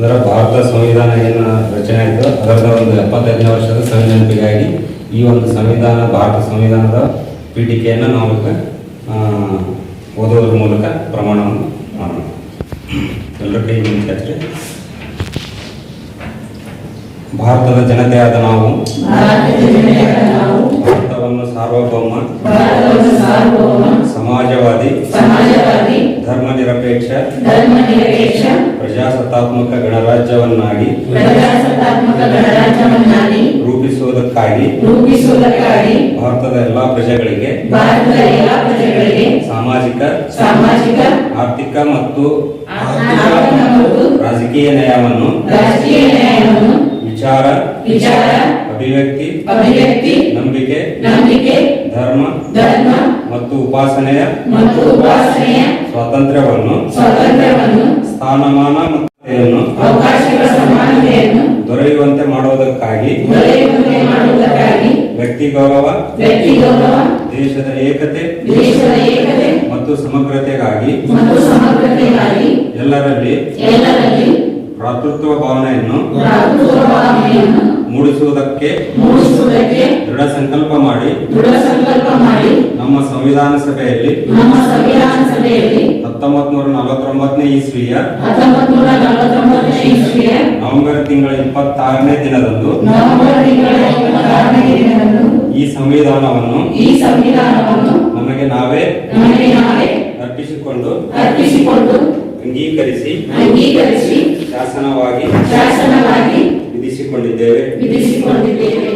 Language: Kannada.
ಭಾರತ ಸಂವಿಧಾನ ಏನು ರಚನೆ ಆಯಿತು ಅದರದ ಒಂದು ಎಪ್ಪತ್ತೈದನೇ ವರ್ಷದ ಸವಿ ಈ ಒಂದು ಸಂವಿಧಾನ ಭಾರತ ಸಂವಿಧಾನದ ಪೀಠಿಕೆಯನ್ನು ನಾವು ಓದೋದ್ರ ಮೂಲಕ ಪ್ರಮಾಣವನ್ನು ಮಾಡೋಣ. ಎಲ್ಲರ ಕೈ ಮುಂಚೆ ಭಾರತದ ಜನತೆಯಾದ ನಾವು. ಭಾರತವನ್ನು ಸಾರ್ವಭೌಮ. ಸಮಾಜವಾದಿ. ಧರ್ಮ ನಿರಪೇಕ್ಷ. ಪ್ರಜಾಸತ್ತಾತ್ಮಕ ಗಣರಾಜ್ಯವನ್ನಾಗಿ ರೂಪಿಸುವುದಕ್ಕಾಗಿ ರೂಪಿಸುವುದಕ್ಕಾಗಿ ಭಾರತದ ಎಲ್ಲಾ ಪ್ರಜೆಗಳಿಗೆ ಭಾರತದ ಎಲ್ಲಾ ಪ್ರಜೆಗಳಿಗೆ ಸಾಮಾಜಿಕ ಸಾಮಾಜಿಕ ಆರ್ಥಿಕ ಮತ್ತು ರಾಜಕೀಯ ನ್ಯಾಯವನ್ನು ರಾಜಕೀಯ ನ್ಯಾಯವನ್ನು ವಿಚಾರ ವಿಚಾರ ಅಭಿವ್ಯಕ್ತಿ ಅಭಿವ್ಯಕ್ತಿ ನಂಬಿಕೆ ನಂಬಿಕೆ ಧರ್ಮ ಧರ್ಮ ಮತ್ತು ಉಪಾಸನೆಯ ಮತ್ತು ಉಪಾಸನೆಯ ಸ್ವಾತಂತ್ರ್ಯವನ್ನು ಸ್ವಾತಂತ್ರ್ಯವನ್ನು ಸ್ಥಾನಮಾನ ಮತ್ತು ಸಮಾನತೆಯನ್ನು ದೊರೆಯುವಂತೆ ಮಾಡುವುದಕ್ಕಾಗಿ ವ್ಯಕ್ತಿ ಗೌರವ ದೇಶದ ಏಕತೆ ಮತ್ತು ಸಮಗ್ರತೆಗಾಗಿ ಎಲ್ಲರಲ್ಲಿ ಭ್ರಾತೃತ್ವ ಭಾವನೆಯನ್ನು ಮೂಡಿಸುವುದಕ್ಕೆ ದೃಢ ಸಂಕಲ್ಪ ಮಾಡಿ ದೃಢ ಸಂಕಲ್ಪ ಮಾಡಿ ನಮ್ಮ ಸಂವಿಧಾನ ಸಭೆಯಲ್ಲಿ ನಮ್ಮ ಸಂವಿಧಾನ ಸಭೆಯಲ್ಲಿ ಹತ್ತೊಂಬತ್ ನೂರ ನಲವತ್ತೊಂಬತ್ತನೇ ಇಸ್ವಿಯ ಹತ್ತೊಂಬತ್ತು ನಲವತ್ತೊಂಬತ್ತನೇ ಇಸ್ವಿಯ ನವೆಂಬರ್ ತಿಂಗಳ ಇಪ್ಪತ್ತಾರನೇ ದಿನದಂದು ನವೆಂಬರ್ ತಿಂಗಳ ಇಪ್ಪತ್ತಾರನೇ ದಿನದಂದು ಈ ಸಂವಿಧಾನವನ್ನು ಈ ಸಂವಿಧಾನವನ್ನು ನಮಗೆ ನಾವೇ ನಮಗೆ ನಾವೇ ಅರ್ಪಿಸಿಕೊಂಡು ಅರ್ಪಿಸಿಕೊಂಡು ಅಂಗೀಕರಿಸಿ ಅಂಗೀಕರಿಸಿ ಶಾಸನವಾಗಿ ಶಾಸನವಾಗಿ ವಿಧಿಸಿಕೊಂಡಿದ್ದೇವೆ. ವಿಧಿಸಿಕೊಂಡಿದ್ದೇವೆ.